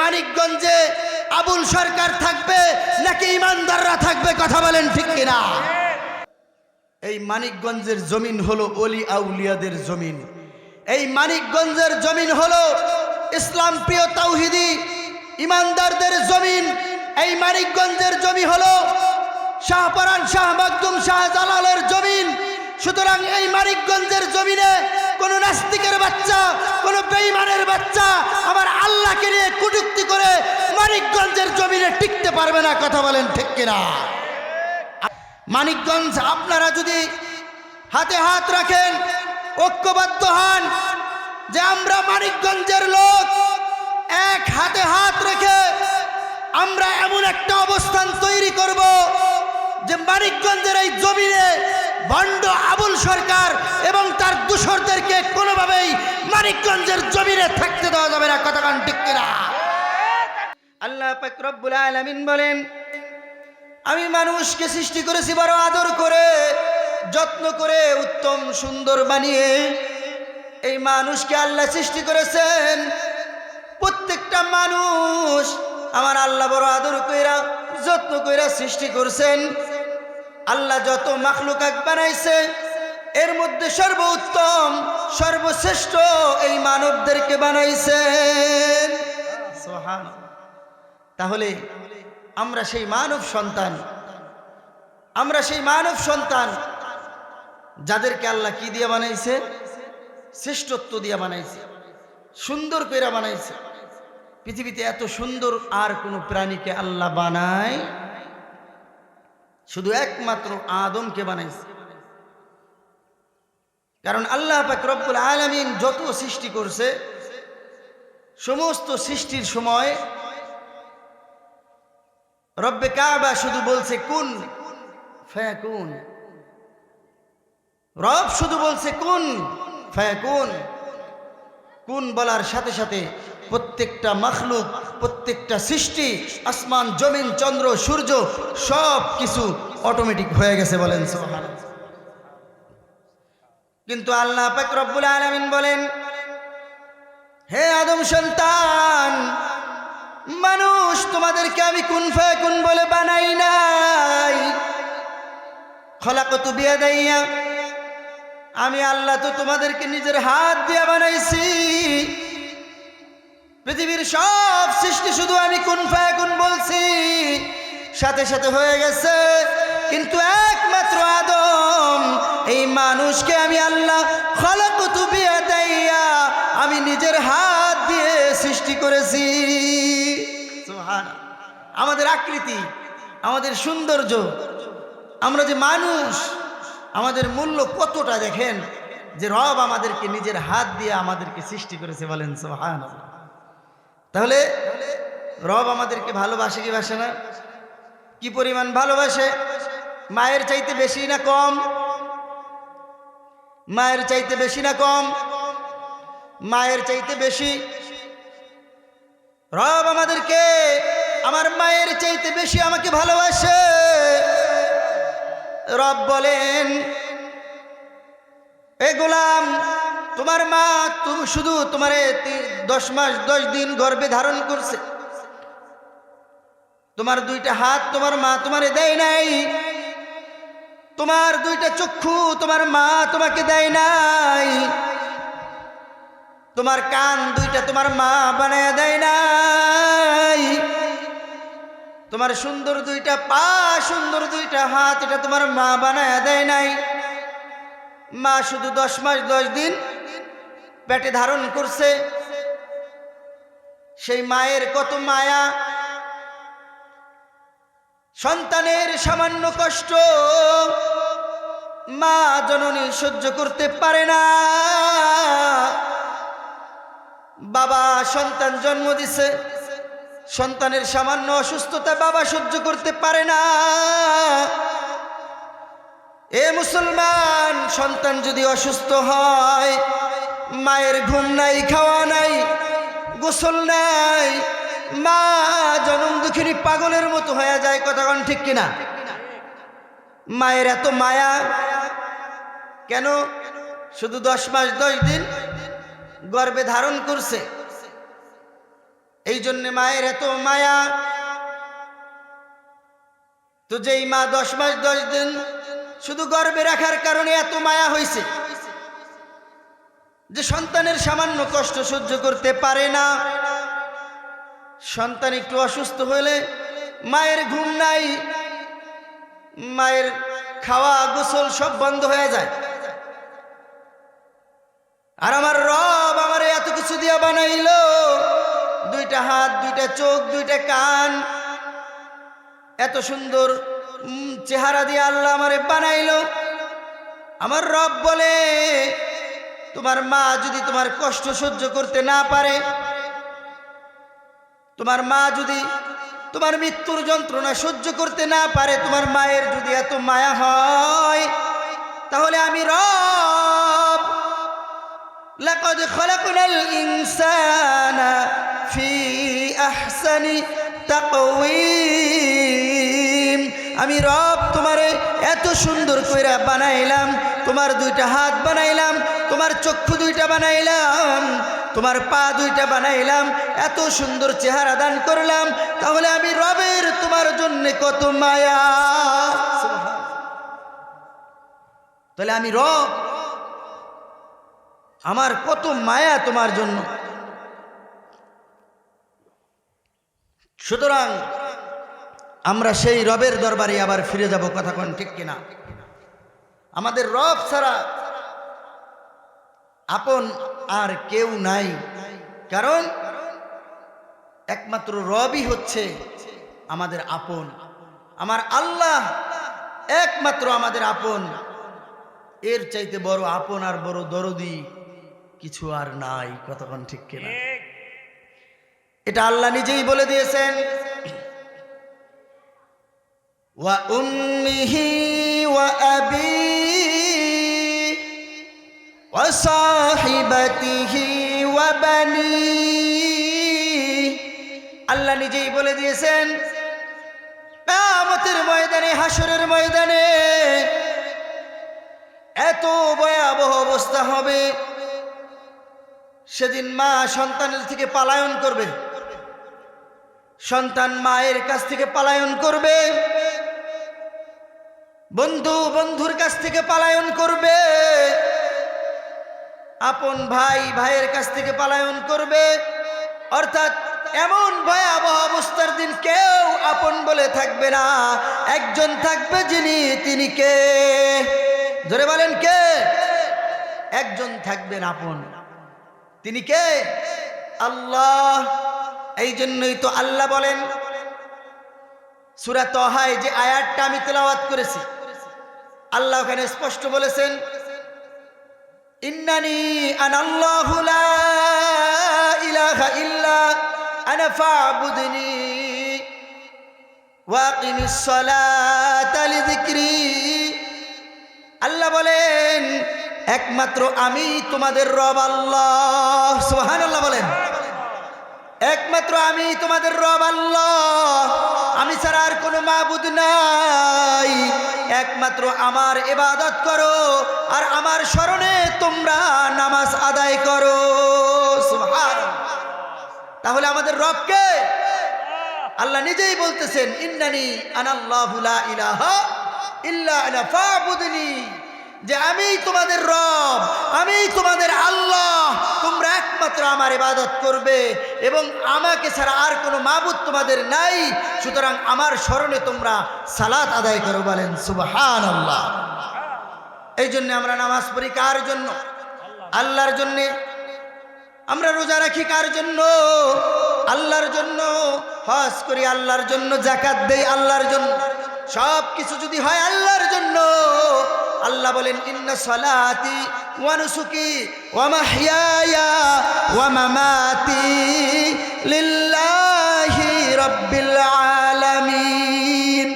মানিকগঞ্জে আবুল সরকার থাকবে নাকি ইমানদাররা থাকবে? কথা বলেন ঠিক কিনা? এই মানিকগঞ্জের জমিন হলো অলি আউলিয়াদের জমিন। এই মানিকগঞ্জের জমিন হলো ইসলাম প্রিয় তাওহিদি ইমানদারদের জমিন। এই মানিকগঞ্জের জমি হলো শাহপরান শাহ মাকদুম শাহ জালালের জমিন। সুতরাং এই মানিকগঞ্জের জমিনে কোন নাস্তিকের বাচ্চা, কোন বেঈমানের বাচ্চা আমার আল্লাহকে নিয়ে কুটুক্তি করে মানিকগঞ্জের জমিনে টিকতে পারবে না, কথা বলেন ঠিক কিনা? মানিকগঞ্জ, আপনারা যদি হাতে হাত রাখেন, ঐক্যবদ্ধ হন যে আমরা মানিকগঞ্জের লোক, এক হাতে হাত রেখে আমরা এমন একটা অবস্থান তৈরি করব যে মানিকগঞ্জের এই জমিনে ভণ্ড আবুল সরকার এবং তার দূষরদেরকে কোনোভাবেই মানিকগঞ্জের জমিনে থাকতে দেওয়া যাবে না। কতক্ষণ ঠিক আল্লাহ রব্বুল আলামিন বলেন, আমি মানুষকে সৃষ্টি করেছি বড় আদর করে, যত্ন করে, উত্তম সুন্দর বানিয়ে। এই মানুষকে আল্লাহ সৃষ্টি করেছেন। প্রত্যেকটা মানুষ আমার আল্লাহ বড় আদর কইরা, যত্ন কইরা সৃষ্টি করছেন। আল্লাহ যত মাখলুকাক বানাইছে, এর মধ্যে সর্বোত্তম, সর্বশ্রেষ্ঠ এই মানবদেরকে বানাইছেন। তাহলে আমরা সেই মানব সন্তান, আমরা সেই মানব সন্তান যাদেরকে আল্লাহ কি দিয়ে বানাইছে? শ্রেষ্ঠত্ব দিয়ে বানাইছে, সুন্দর করে বানাইছে। পৃথিবীতে এত সুন্দর আর কোনো প্রাণীকে আল্লাহ বানায় শুধু একমাত্র আদমকে বানাইছে। কারণ আল্লাহ পাক রব্বুল আলামিন যত সৃষ্টি করছে, সমস্ত সৃষ্টির সময় রব্বে কাবা শুধু বলছে, কুন ফায়াকুন। রব শুধু বলছে, কুন ফায়াকুন। কোন বলার সাথে সাথে প্রত্যেকটা মখলুক, প্রত্যেকটা সৃষ্টি, আসমান, জমিন, চন্দ্র, সূর্য, সব কিছু অটোমেটিক হয়ে গেছে বলেন। কিন্তু আল্লাহ পাক রব্বুল আলামিন বলেন, হে আদম সন্তান, মানুষ তোমাদেরকে আমি কুন কুন বলে বানাই নাই খলাকতু বিয়া দাইয়া আমি আল্লাহ তো তোমাদেরকে নিজের হাত দিয়ে বানাইছি পৃথিবীর সব সৃষ্টি শুধু আমি কুন কুন বলছি। সাথে সাথে হয়ে গেছে কিন্তু একমাত্র আদম। এই মানুষকে আমি আল্লাহ খলাকতু বিয়া দাইয়া আমি নিজের হাত দিয়ে সৃষ্টি করেছি। আমাদের আকৃতি, আমাদের সৌন্দর্য, আমরা যে মানুষ, আমাদের মূল্য কতটা দেখেন যে রব আমাদেরকে নিজের হাত দিয়ে আমাদেরকে সৃষ্টি করেছে বলেন সোহান তাহলে রব আমাদেরকে ভালোবাসে কি বাসে না? কি পরিমাণ ভালোবাসে? মায়ের চাইতে বেশি না কম? মায়ের চাইতে বেশি না কম? মায়ের চাইতে বেশি? রব আমাদেরকে আমার মায়ের চাইতে বেশি আমাকে ভালোবাসে। রব বলেন, এ গোলাম তোমার মা তুমি শুধু তোমার দশ মাস, দশ দিন গর্ভে ধারণ করছে। তোমার দুইটা হাত তোমার মা তোমারে দেয় নাই। তোমার দুইটা চক্ষু তোমার মা তোমাকে দেয় নাই। তোমার কান দুইটা তোমার মা বানায় দেয় নাই। তোমার সুন্দর দুইটা পা, সুন্দর দুইটা হাত এটা তোমার মা বানায় দেয় নাই। মা শুধু দশ মাস, দশ দিন পেটে ধারণ করছে। সেই মায়ের কত মায়া। সন্তানের সামান্য কষ্ট মা জননী সহ্য করতে পারে না। বাবা সন্তান জন্ম দিছে। সন্তানের সামান্য অসুস্থতা বাবা সহ্য করতে পারে না। এ মুসলমান, সন্তান যদি অসুস্থ হয় মায়ের ঘুম নাই, খাওয়া নাই, গোসল নাই। মা জনম দুঃখিনী পাগলের মতো হয়ে যায় কথাগণ ঠিক কিনা? মায়ের এত মায়া। কেন? শুধু দশ মাস, দশ দিন গর্ভে ধারণ করছে। এই জন্যে মায়ের এত মায়া। তো যেই মা দশ মাস, দশ দিন শুধু গর্বে রাখার কারণে এত মায়া হয়েছে যে সন্তানের সামান্য কষ্ট সহ্য করতে পারে না। সন্তান একটু অসুস্থ হলে মায়ের ঘুম নাই, মায়ের খাওয়া গোসল সব বন্ধ হয়ে যায়। আর আমার রব আমার এত কিছু দিয়া বানাইলো, দুইটা হাত, দুইটা চোখ, দুইটা কান। এত সুন্দর চেহারা দিয়ে আল্লাহ আমারে বানাইলো। আমার রব বলে তোমার মা যদি তোমার কষ্ট সহ্য করতে না পারে, তোমার মা যদি তোমার মৃত্যুর যন্ত্রণা সহ্য করতে না পারে, তোমার মায়ের যদি এত মায়া হয়, তাহলে আমি রব। লাকদ খলাকনাল ইনসানা ফি আহসানি তাকওয়িম। আমি রব তোমারে এত সুন্দর কইরা বানাইলাম, তোমার দুইটা হাত বানাইলাম, তোমার চক্ষু দুইটা বানাইলাম, তোমার পা দুইটা বানাইলাম, এত সুন্দর চেহারা দান করলাম, তাহলে আমি রবের তোমার জন্য কত মায়া। তাহলে আমি রব, আমার কত মায়া তোমার জন্য। সুতরাং আমরা সেই রবের দরবারে আবার ফিরে যাব কথা কোন ঠিক কিনা? আমাদের রব ছাড়া আপন আর কেউ নাই। কারণ একমাত্র রবই হচ্ছে আমাদের আপন। আমার আল্লাহ একমাত্র আমাদের আপন। এর চাইতে বড় আপন আর বড় দরদি কিছু আর নাই কতক্ষণ ঠিক কিনা? এটা আল্লাহ নিজেই বলে দিয়েছেন। ওয়া সাহিবাতিহি ওয়া বানি। আল্লাহ নিজেই বলে দিয়েছেন, কিয়ামতের ময়দানে হাসরের ময়দানে এত ভয়াবহ অবস্থা হবে, সেদিন মা সন্তানের থেকে পালায়ন করবে, সন্তান মায়ের কাছ থেকে পালায়ন করবে। বন্ধু বন্ধুর কাছ থেকে পালায়ন করবে। আপন ভাই ভাইয়ের কাছ থেকে পালায়ন করবে। অর্থাৎ এমন ভয়াবহ অবস্থার দিন কেউ আপন বলে থাকবে না। একজন থাকবে যিনি, তিনি কে? ধরে বলেন কে? একজন থাকবেন আপন। তিনি কে? আল্লাহ। এই জন্যই তো আল্লাহ বলেন, সুরা তহায় যে আয়াতটা আমি তেলাওয়াত করেছি আল্লাহ ওখানে স্পষ্ট বলেছেন, ইন্নানি আনাল্লাহু লা ইলাহা ইল্লা আনা আল্লাহ বলেন, একমাত্র আমি তোমাদের রব আল্লাহ। সুবহানাল্লাহ বলেন। একমাত্র আমি তোমাদের রব আল্লাহ। আমি ছাড়া আর কোনো মাবুদ নাই। একমাত্র আমার এবাদত করো আর আমার স্মরণে তোমরা নামাজ আদায় করো। তাহলে আমাদের রবকে আল্লাহ নিজেই বলতেছেন, ইন্নানি আনাল্লাহু ইলাহা যে আমি তোমাদের রব, আমি তোমাদের আল্লাহ। তোমরা একমাত্র আমার ইবাদত করবে এবং আমাকে ছাড়া আর কোনো মাবুদ তোমাদের নাই। সুতরাং আমার স্মরণে তোমরা সালাত আদায় করো বলেন সুবহান আল্লাহ এই জন্য আমরা নামাজ পড়ি কার জন্য? আল্লাহর জন্যে। আমরা রোজা রাখি কার জন্য? আল্লাহর জন্য। হজ করি আল্লাহর জন্য জাকাত দেই আল্লাহর জন্য। সব কিছু যদি হয় আল্লাহর জন্য। আল্লাহ বলেন, ইন্না সালাতি ওয়া নুসুকি ওয়া মাহইয়ায়া ওয়া মামাতি লিল্লাহি রাব্বিল আলামিন।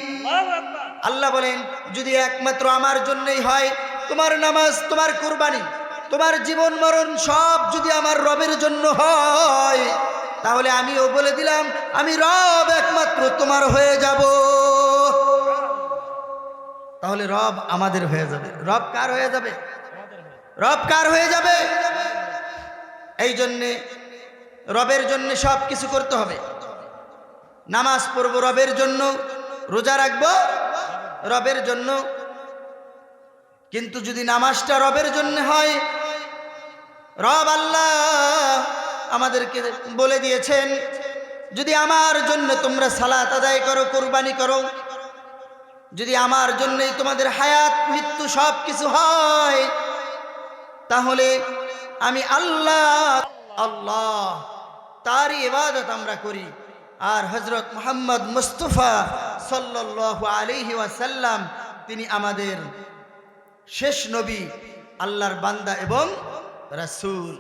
আল্লাহ বলেন, যদি একমাত্র আমার জন্যই হয়, তোমার নামাজ, তোমার কুরবানি, তোমার জীবন মরণ সব যদি আমার রবের জন্য হয়, তাহলে আমিও বলে দিলাম, আমি রব একমাত্র, তোমার হয়ে যাব। তাহলে রব আমাদের হয়ে যাবে। রব কার হয়ে যাবে? রব কার হয়ে যাবে? এই জন্যে রবের জন্য সব কিছু করতে হবে। নামাজ পড়ব রবের জন্য, রোজা রাখব রবের জন্য। কিন্তু যদি নামাজটা রবের জন্য হয়, রব আল্লাহ আমাদেরকে বলে দিয়েছেন, যদি আমার জন্য তোমরা সালাত আদায় করো, কোরবানি করো যদি আমার জন্যই তোমাদের হায়াত, মৃত্যু সব কিছু হয়, তাহলে আমি আল্লাহ আল্লাহ, তারই ইবাদত আমরা করি। আর হজরত মোহাম্মদ মুস্তফা সাল্লাল্লাহু আলাইহি ওয়াসাল্লাম, তিনি আমাদের শেষ নবী, আল্লাহর বান্দা এবং রাসূল।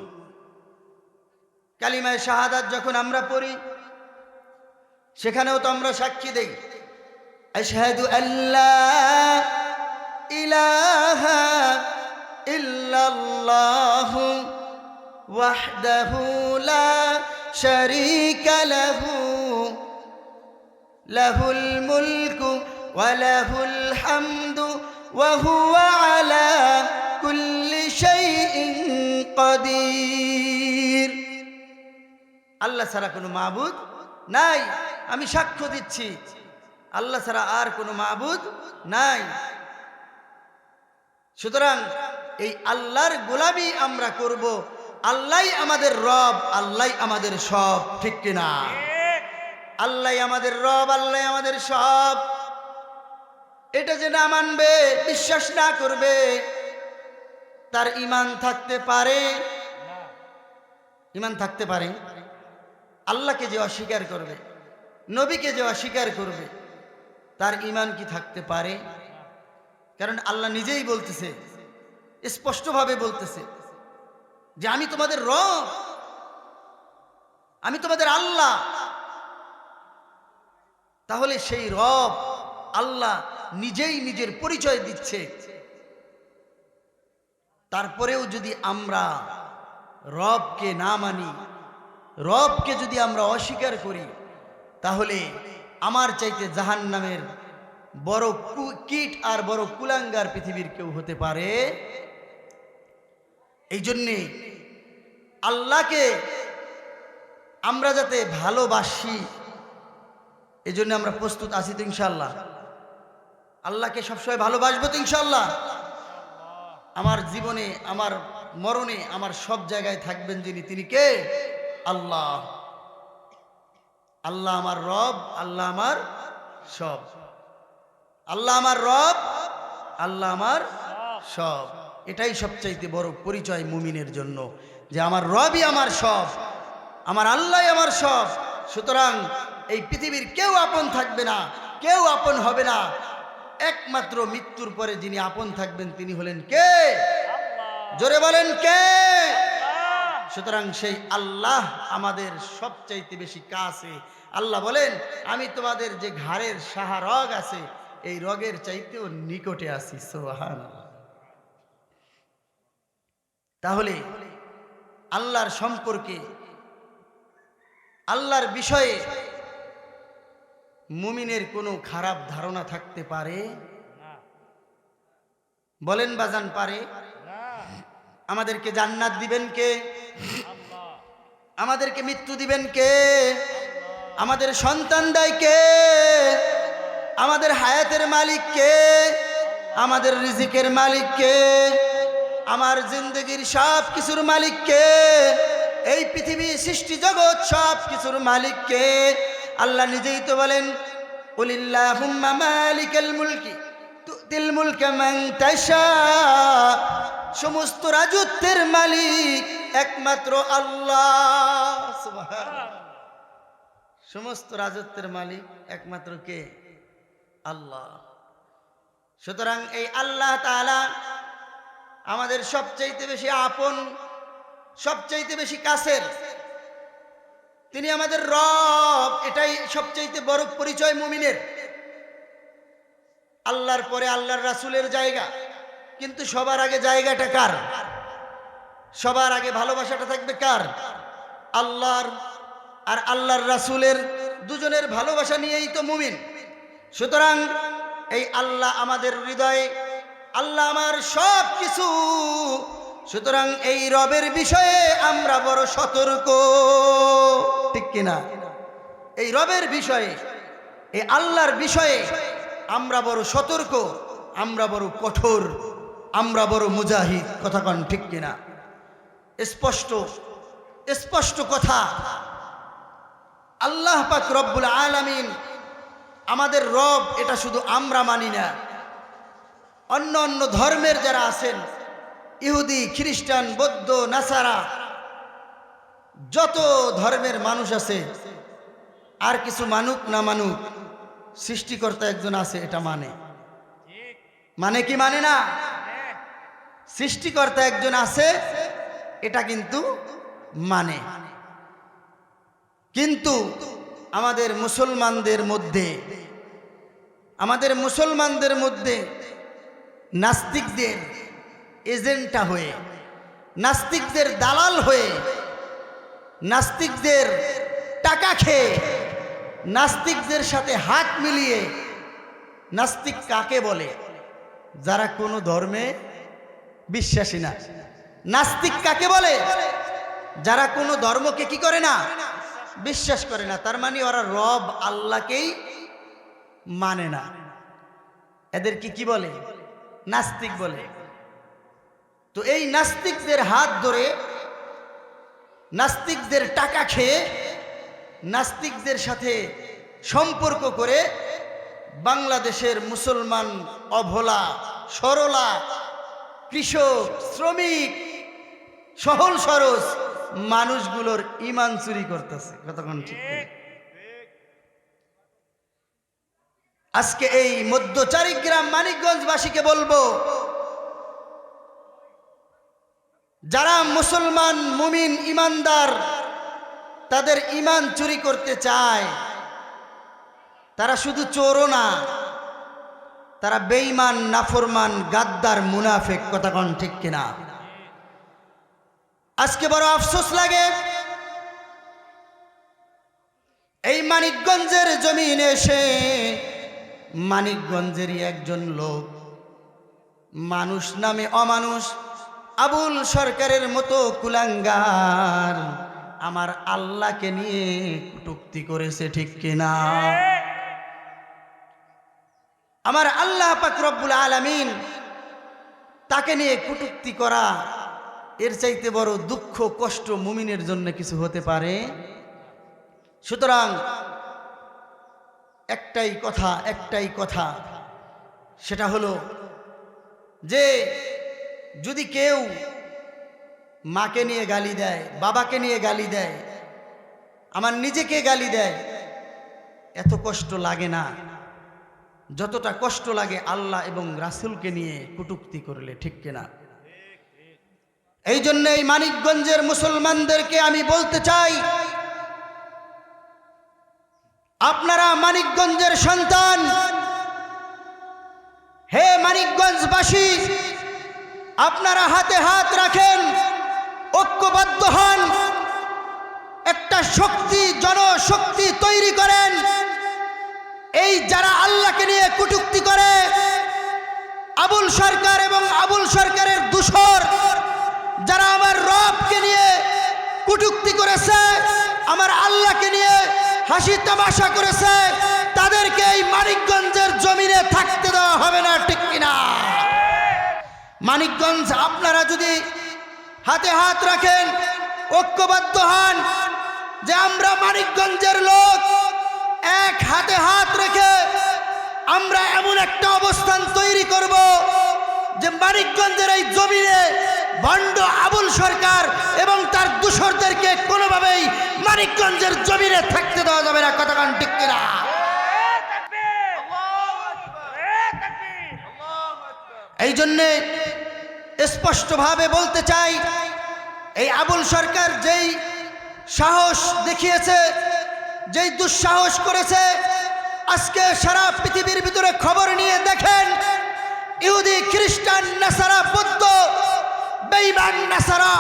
কালিমায় শাহাদাত যখন আমরা পড়ি, সেখানেও তো আমরা সাক্ষী দেই। আশহাদু আল্লাহ ইলাহা ইল্লাল্লাহু ওয়াহদাহু লা শারীকা লাহু লাহুল মুলকু ওয়া লাহুল হামদু ওয়া হুয়া আলা কুল্লি শাইইন কাদির আল্লাহ ছাড়া কোনো মাবুদ নাই। আমি সাক্ষ্য দিচ্ছি। আল্লাহ ছাড়া আর কোনো মাবুদ নাই। সুতরাং এই আল্লাহর গোলামি আমরা করব। আল্লাহ আমাদের রব আল্লাহ আমাদের সব, ঠিক কিনা আল্লাহ আমাদের রব আল্লাহ আমাদের সব। এটা যে না মানবে, বিশ্বাস না করবে, তার ইমান থাকতে পারে? ইমান থাকতে পারে। আল্লাহকে যে অস্বীকার করবে, নবীকে যে অস্বীকার করবে তার ইমান কি থাকতে পারে? কারণ আল্লাহ নিজেই বলতেছে, স্পষ্টভাবে বলতেছে যে আমি তোমাদের রব, আমি তোমাদের আল্লাহ। তাহলে সেই রব আল্লাহ নিজেই নিজের পরিচয় দিচ্ছে। তারপরেও যদি আমরা রবকে না মানি, রবকে যদি আমরা অস্বীকার করি, তাহলে আমার চাইতে জাহান নামের বড় কীট আর বড় কুলাঙ্গার পৃথিবীর কেউ হতে পারে? এই জন্যে আল্লাহকে আমরা যাতে ভালোবাসি এই জন্য আমরা প্রস্তুত আছি তো ইনশাল্লাহ আল্লাহকে সবসময় ভালোবাসবো তো ইনশাল্লাহ আমার জীবনে, আমার মরণে, আমার সব জায়গায় থাকবেন যিনি, তিনি কে? আল্লাহ। আল্লাহ আমার রব আল্লাহ আমার সব। আল্লাহ আমার রব আল্লাহ আমার সব। এটাই সবচাইতে বড় পরিচয় মুমিনের জন্য যে আমার রবই আমার সব আমার আল্লাহ আমার সব। সুতরাং এই পৃথিবীর কেউ আপন থাকবে না কেউ আপন হবে না। একমাত্র মৃত্যুর পরে যিনি আপন থাকবেন তিনি হলেন কে? জোরে বলেন কে? সুতরাং সেই আল্লাহ আমাদের সবচাইতে বেশি কাছে। আল্লাহ বলেন, আমি তোমাদের যে ঘাড়ের সাহা রগ আছে, এই রগের চাইতেও নিকটে আছি। সোহান তাহলে আল্লাহর সম্পর্কে, আল্লাহর বিষয়ে মুমিনের কোনো খারাপ ধারণা থাকতে পারে? বলেন বাজান পারে? আমাদেরকে জান্নাত দিবেন কে? আমাদেরকে মৃত্যু দিবেন কে? আমাদের সন্তান দেয় কে? আমাদের হায়াতের মালিক কে? আমাদের রিজিকের মালিক কে? আমার জিন্দগির সব কিছুর মালিক কে? এই পৃথিবী সৃষ্টি জগৎ সব কিছুর মালিক কে? আল্লাহ নিজেই তো বলেন মালিকাল মুলকি তুতিল মুলকা মান তাশা। সমস্ত রাজত্বের মালিক একমাত্র আল্লাহ। সমস্ত রাজত্বের মালিক একমাত্র কে? আল্লাহ। সুতরাং এই আল্লাহ তাআলা আমাদের সবচাইতে বেশি আপন, সবচাইতে বেশি কাছের। তিনি আমাদের রব, এটাই সবচাইতে বড় পরিচয় মুমিনের। আল্লাহর পরে আল্লাহর রাসুলের জায়গা। কিন্তু সবার আগে জায়গাটা কার? সবার আগে ভালোবাসাটা থাকবে কার? আল্লাহর আর আল্লাহর রাসূলের দুজনের ভালোবাসা নিয়েই তো মুমিন। সুতরাং এই আল্লাহ আমাদের হৃদয়ে, আল্লাহ আমার সব কিছু সুতরাং এই রবের বিষয়ে আমরা বড় সতর্ক। ঠিক কিনা এই রবের বিষয়ে, এই আল্লাহর বিষয়ে আমরা বড় সতর্ক, আমরা বড় কঠোর। আমরা বড় মুজাহিদ, কথা কন ঠিক কিনা? স্পষ্ট স্পষ্ট কথা। আল্লাহ পাক রব্বুল আলামিন আমাদের রব, এটা শুধু আমরা মানি না। অন্য অন্য ধর্মের যারা আছেন, ইহুদি, খ্রিস্টান, বৌদ্ধ, নাসারা, যত ধর্মের মানুষ আছে, আর কিছু মানুক না মানুক, সৃষ্টিকর্তা একজন আছে, এটা মানে। মানে কি মানে না? সৃষ্টিকর্তা একজন আছে, এটা কিন্তু মানে। কিন্তু আমাদের মুসলমানদের মধ্যে, আমাদের মুসলমানদের মধ্যে নাস্তিকদের এজেন্টটা হয়ে, নাস্তিকদের দালাল হয়ে, নাস্তিকদের টাকা খেয়ে, নাস্তিকদের সাথে হাত মিলিয়ে, নাস্তিক কাকে বলে? যারা কোনো ধর্মে বিশ্বাসী না। নাস্তিক কাকে বলে? যারা কোনো ধর্মকে কি করে না? বিশ্বাস করে না। তার মানে ওরা রব আল্লাহকেই মানে না। এদেরকে কি বলে? নাস্তিক বলে। তো এই নাস্তিকদের হাত ধরে নাস্তিকদের টাকা খেয়ে নাস্তিকদের সাথে সম্পর্ক করে বাংলাদেশের মুসলমান অভোলা সরলা কৃষক, শ্রমিক, সহল সরস মানুষগুলোর ইমান চুরি করতেছে। কতক্ষণ ঠিক আজকে এই মধ্য চারিগ্রাম মানিকগঞ্জবাসীকে বলব, যারা মুসলমান, মুমিন, ইমানদার, তাদের ইমান চুরি করতে চায়, তারা শুধু চোরও না তারা বেঈমান, নাফরমান, গাদ্দার, মুনাফেক, কথা কন ঠিক কিনা? আজকে বড় আফসোস লাগে। এই মানিকগঞ্জের জমিনে এসে মানিকগঞ্জেরই একজন লোক, মানুষ নামে অমানুষ, আবুল সরকারের মতো কুলাঙ্গার, আমার আল্লাহকে নিয়ে কটুক্তি করেছে ঠিক কিনা? আমার আল্লাহ পাক রব্বুল আলামিন তাকে নিয়ে কটুক্তি করা, এর চাইতে বড় দুঃখ, কষ্ট মুমিনের জন্য কিছু হতে পারে? সুতরাং একটাই কথা একটাই কথা, সেটা হলো যে, যদি কেউ মাকে নিয়ে গালি দেয়, বাবাকে নিয়ে গালি দেয়, আমার নিজেকে গালি দেয়, এত কষ্ট লাগে না। যতটা কষ্ট লাগে আল্লাহ এবং রাসুলকে নিয়ে কটুক্তি করলে, ঠিক কিনা? এই জন্য এই মানিকগঞ্জের মুসলমানদেরকে আমি বলতে চাই, আপনারা মানিকগঞ্জের সন্তান, হে মানিকগঞ্জবাসী, আপনারা হাতে হাত রাখেন, ঐক্যবদ্ধ হন, একটা শক্তি, জনশক্তি তৈরি করেন। এই যারা আল্লাহকে নিয়ে কটুক্তি করে, আবুল সরকার এবং আবুল সরকারের দূষর, যারা আমার রবকে নিয়ে কটুক্তি করেছে, আমার আল্লাহকে নিয়ে হাসি তামাশা করেছে, তাদেরকে এই মানিকগঞ্জের জমিনে থাকতে দেওয়া হবে না, ঠিক কিনা? মানিকগঞ্জ, আপনারা যদি হাতে হাত রাখেন, ঐক্যবদ্ধ হন যে আমরা মানিকগঞ্জের লোক এক হাতে হাত রেখে আমরা এমন একটা অবস্থান তৈরি করব যে মানিকগঞ্জের এই জমিনে ভণ্ড আবুল সরকার এবং তার দূষরদেরকে কোনোভাবেই মানিকগঞ্জের জমিনে থাকতে দেওয়া যাবে না। কতক্ষণ কিনা? এই জন্যে স্পষ্টভাবে বলতে চাই, এই আবুল সরকার যেই সাহস দেখিয়েছে যেই দুঃসাহস করেছে, আজকে সারা পৃথিবীর ভিতরে খবর নিয়ে দেখেন, ইহুদি, খ্রিস্টান, নাসারা, বৌদ্ধ বেইমান নাসারা,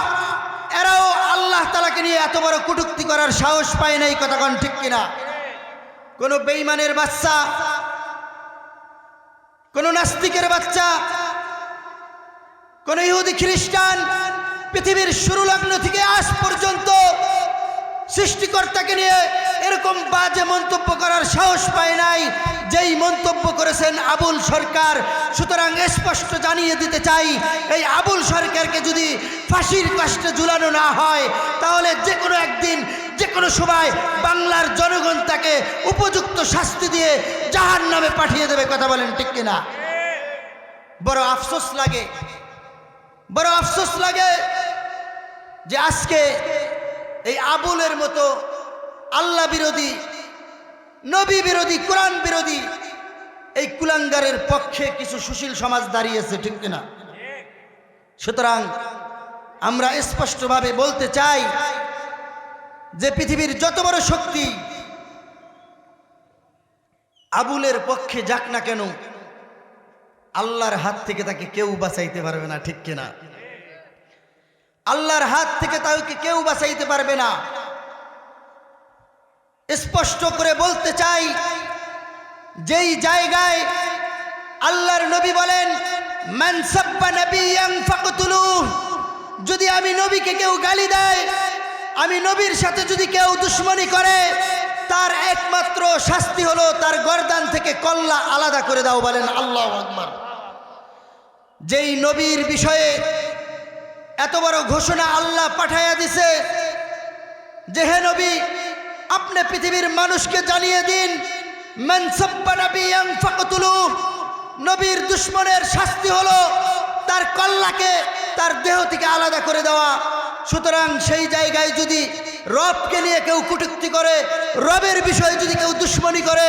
এরাও আল্লাহ তালাকে নিয়ে এত বড় কটুক্তি করার সাহস পায় নাই কতক্ষণ ঠিক কিনা? কোনো বেইমানের বাচ্চা, কোন নাস্তিকের বাচ্চা, কোন ইহুদি, খ্রিস্টান, পৃথিবীর শুরু লগ্ন থেকে আজ পর্যন্ত সৃষ্টিকর্তাকে নিয়ে এরকম বাজে মন্তব্য করার সাহস পায় নাই। যেই মন্তব্য করেছেন আবুল সরকার, সুতরাং স্পষ্ট জানিয়ে দিতে চাই, এই আবুল সরকারকে যদি ফাঁসির কষ্টে ঝুলানো না হয়, তাহলে যে কোনো একদিন যে কোনো সময় বাংলার জনগণ তাকে উপযুক্ত শাস্তি দিয়ে জাহান নামে পাঠিয়ে দেবে, কথা বলেন ঠিক কিনা? বড় আফসোস লাগে। বড় আফসোস লাগে যে আজকে এই আবুলের মতো আল্লাহ বিরোধী, নবী বিরোধী, কোরআন বিরোধী, এই কুলাঙ্গারের পক্ষে কিছু সুশীল সমাজ দাঁড়িয়েছে, ঠিক কিনা? সুতরাং আমরা স্পষ্টভাবে বলতে চাই যে পৃথিবীর যত বড় শক্তি আবুলের পক্ষে যাক না কেন, আল্লাহর হাত থেকে তাকে কেউ বাঁচাইতে পারবে না, ঠিক কিনা? আল্লাহর হাত থেকে তাকে কেউ বাঁচাইতে পারবে না। স্পষ্ট করে বলতে চাই, যেই জায়গায় আল্লাহর নবী বলেন যদি আমি নবীকে কেউ গালি দেয়, আমি নবীর সাথে যদি কেউ দুশ্মনী করে, তার একমাত্র শাস্তি হলো তার গর্দান থেকে কল্লা আলাদা করে দাও বলেন আল্লাহ আকবার। যেই নবীর বিষয়ে এত বড় ঘোষণা আল্লাহ পাঠাইয়া দিছে যে, হে নবী, আপনি পৃথিবীর মানুষকে জানিয়ে দিন নবীর দুশ্মনের শাস্তি হলো তার কল্লাকে, তার দেহ থেকে আলাদা করে দেওয়া। সুতরাং সেই জায়গায় যদি রবকে নিয়ে কেউ কুটুক্তি করে, রবের বিষয়ে যদি কেউ দুশ্মনী করে,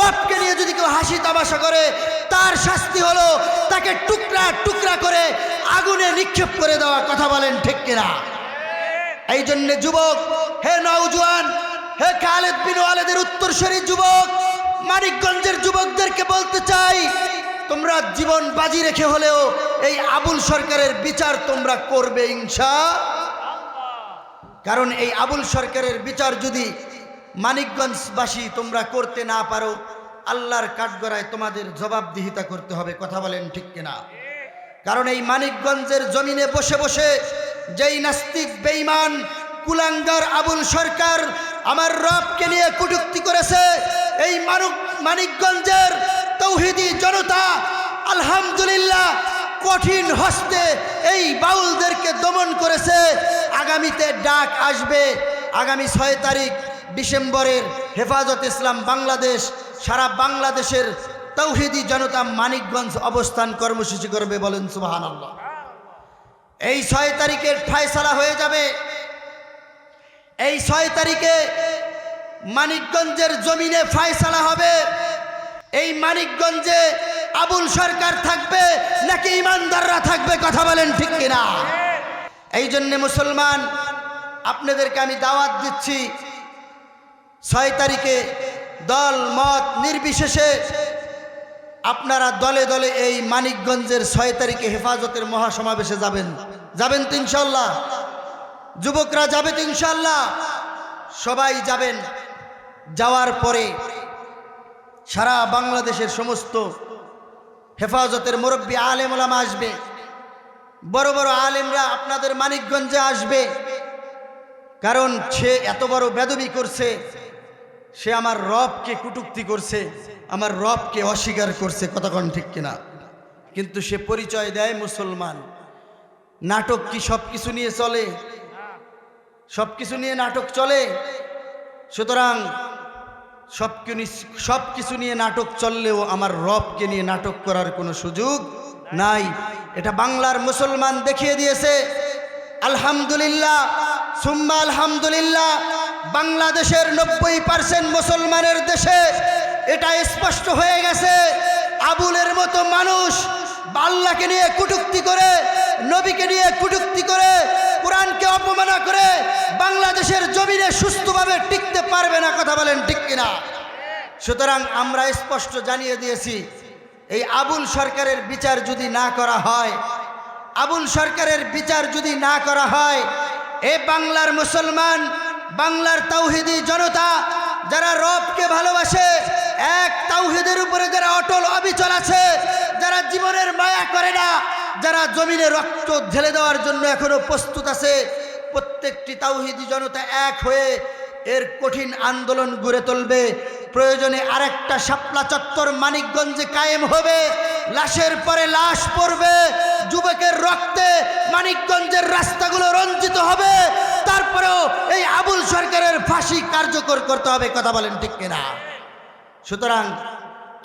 রবকে নিয়ে যদি কেউ হাসি তামাশা করে, তার শাস্তি হলো তাকে টুকরা টুকরা করে আগুনে নিক্ষেপ করে দেওয়া কথা বলেন ঠিক কিনা? এই জন্যে যুবক, হে নওজোয়ান, হে খালেদ বিন ওয়ালেদের উত্তরসূরি যুবক, মানিকগঞ্জের যুবকদেরকে বলতে চাই, তোমরা জীবন বাজি রেখে হলেও এই আবুল সরকারের বিচার তোমরা করবে ইনশা কারণ এই আবুল সরকারের বিচার যদি মানিকগঞ্জবাসী তোমরা করতে না পারো, আল্লাহর কাঠগড়ায় তোমাদের জবাবদিহিতা করতে হবে, কথা বলেন ঠিক কিনা? কারণ এই মানিকগঞ্জের জমিনে বসে বসে যেই নাস্তিক, বেঈমান, কুলাঙ্গার আবুল সরকার আমার রবকে নিয়ে কটুক্তি করেছে, এই মানুক মানিকগঞ্জের তৌহিদি জনতা, আলহামদুলিল্লাহ কঠিন হস্তে এই বাউলদেরকে দমন করেছে। আগামীতে ডাক আসবে। আগামী ছয় তারিখ ডিসেম্বরের হেফাজত ইসলাম বাংলাদেশ, সারা বাংলাদেশের তৌহিদি জনতা মানিকগঞ্জ অবস্থান কর্মসূচি করবে বলেন সুবাহান আল্লাহ এই ছয় তারিখের ফায়সালা হয়ে যাবে। এই ছয় তারিখে মানিকগঞ্জের জমিনে ফায়সালা হবে। এই মানিকগঞ্জে আবুল সরকার থাকবে নাকি ইমানদাররা থাকবে? কথা বলেন ঠিক কিনা? এই জন্যে মুসলমান, আপনাদেরকে আমি দাওয়াত দিচ্ছি, ছয় তারিখে দল, মত নির্বিশেষে আপনারা দলে দলে এই মানিকগঞ্জের ছয় তারিখে হেফাজতের মহাসমাবেশে যাবেন। যাবেন তো ইনশাল্লাহ যুবকরা যাবে তো ইনশাল্লাহ সবাই যাবেন। যাওয়ার পরে সারা বাংলাদেশের সমস্ত হেফাজতের মুরব্বী আলেম ওলামা আসবে। বড় বড় আলেমরা আপনাদের মানিকগঞ্জে আসবে। কারণ সে এত বড় বেদবি করছে, সে আমার রবকে কুটুক্তি করছে, আমার রবকে অস্বীকার করছে কতক্ষণ ঠিক কিনা? কিন্তু সে পরিচয় দেয় মুসলমান। নাটক কি সব কিছু নিয়ে চলে? সব কিছু নিয়ে নাটক চলে? সুতরাং সব সব কিছু নিয়ে নাটক চললেও আমার রবকে নিয়ে নাটক করার কোনো সুযোগ নাই। এটা বাংলার মুসলমান দেখিয়ে দিয়েছে। আলহামদুলিল্লাহ, সুম্মা আলহামদুলিল্লাহ, বাংলাদেশের নব্বই পার্সেন্ট মুসলমানের দেশে এটা স্পষ্ট হয়ে গেছে। আবুলের মতো মানুষ আল্লাহকে নিয়ে কুটুক্তি করে, নবীকে নিয়ে কুটুক্তি করে, কোরআনকে অপমানা করে বাংলাদেশের জমিনে সুস্থভাবে টিকতে পারবে না কথা বলেন ঠিক কিনা? সুতরাং আমরা স্পষ্ট জানিয়ে দিয়েছি, এই আবুল সরকারের বিচার যদি না করা হয়, আবুল সরকারের বিচার যদি না করা হয়, এ বাংলার মুসলমান, বাংলার তাওহিদি জনতা যারা রবকে ভালোবাসে, এক তাওহিদের উপরে যারা অটল অবিচল আছে, যারা জীবনের মায়া করে না, যারা জমিনে রক্ত ঢেলে দেওয়ার জন্য এখনও প্রস্তুত আছে, প্রত্যেকটি তাওহিদি জনতা এক হয়ে এর কঠিন আন্দোলন গড়ে তুলবে। প্রয়োজনে আরেকটা শাপলা চত্বর মানিকগঞ্জে কায়েম হবে। লাশের পরে লাশ পড়বে। যুবকের রক্তে মানিকগঞ্জের রাস্তাগুলো রঞ্জিত হবে। তারপরেও এই আবুল সরকারের ফাঁসি কার্যকর করতে হবে, কথা বলেন ঠিক কিনা? সুতরাং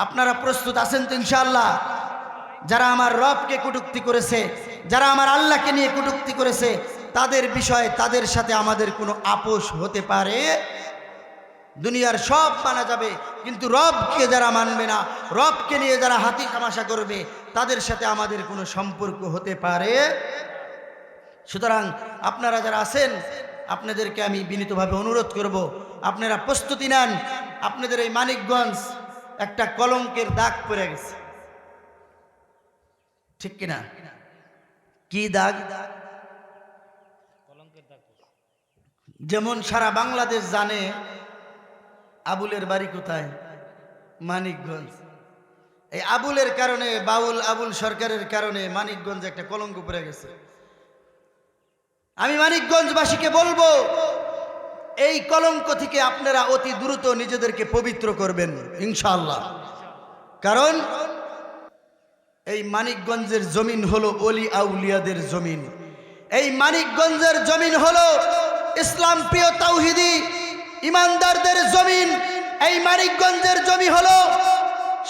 আপনারা প্রস্তুত আছেন তো ইনশাআল্লাহ? যারা আমার রবকে কটুক্তি করেছে, যারা আমার আল্লাহকে নিয়ে কটুক্তি করেছে তাদের বিষয়ে তাদের সাথে আমাদের কোনো আপোষ হতে পারে? দুনিয়ার সব মানা যাবে, কিন্তু রবকে যারা মানবে না, রবকে নিয়ে যারা হাতি তামাশা করবে, তাদের সাথে আমাদের কোনো সম্পর্ক হতে পারে? সুতরাং আপনারা যারা আছেন, আপনাদেরকে আমি বিনীতভাবে অনুরোধ করব, আপনারা প্রস্তুতি নেন। আপনাদের এই মানিকগঞ্জ একটা কলঙ্কের দাগ পড়ে গেছে। ঠিক কিনা? কি দাগ? যেমন সারা বাংলাদেশ জানে আবুলের বাড়ি কোথায়? মানিকগঞ্জ। এই আবুলের কারণে, বাউল আবুল সরকারের কারণে মানিকগঞ্জ একটা কলঙ্ক পড়ে গেছে। আমি মানিকগঞ্জবাসীকে বলব, এই কলঙ্ক থেকে আপনারা অতি দ্রুত নিজেদেরকে পবিত্র করবেন, ইনশাআল্লাহ। কারণ এই মানিকগঞ্জের জমিন হলো অলি আউলিয়াদের জমিন। এই মানিকগঞ্জের জমিন হলো ইসলাম প্রিয় তাওহিদি, ইমানদারদের জমিন, এই মানিকগঞ্জের জমি হলো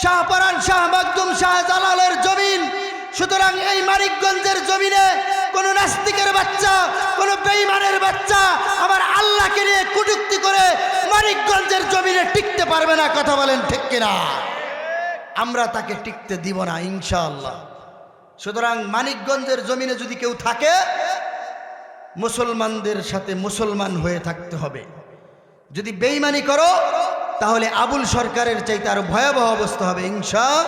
শাহপরান শাহ মাকদুম শাহ জালালের জমিন। সুতরাং এই মানিকগঞ্জের জমিনে কোন নাস্তিকের বাচ্চা, কোন বেঈমানের বাচ্চা আমার আল্লাহকে নিয়ে কুটুক্তি করে মানিকগঞ্জের জমিনে টিকতে পারবে না, কথা বলেন ঠিক কিনা? আমরা তাকে টিকতে দিব না, ইনশাআল্লাহ। সুতরাং মানিকগঞ্জের জমিনে যদি কেউ থাকে মুসলমানদের সাথে মুসলমান হয়ে থাকতে হবে। যদি বেইমানি করো, তাহলে আবুল সরকারের চাইতে আরও ভয়াবহ অবস্থা হবে, ইনশা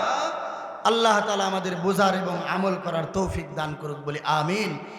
আল্লাহ তালা আমাদের বোঝার এবং আমল করার তৌফিক দান করুক বলে, আমিন।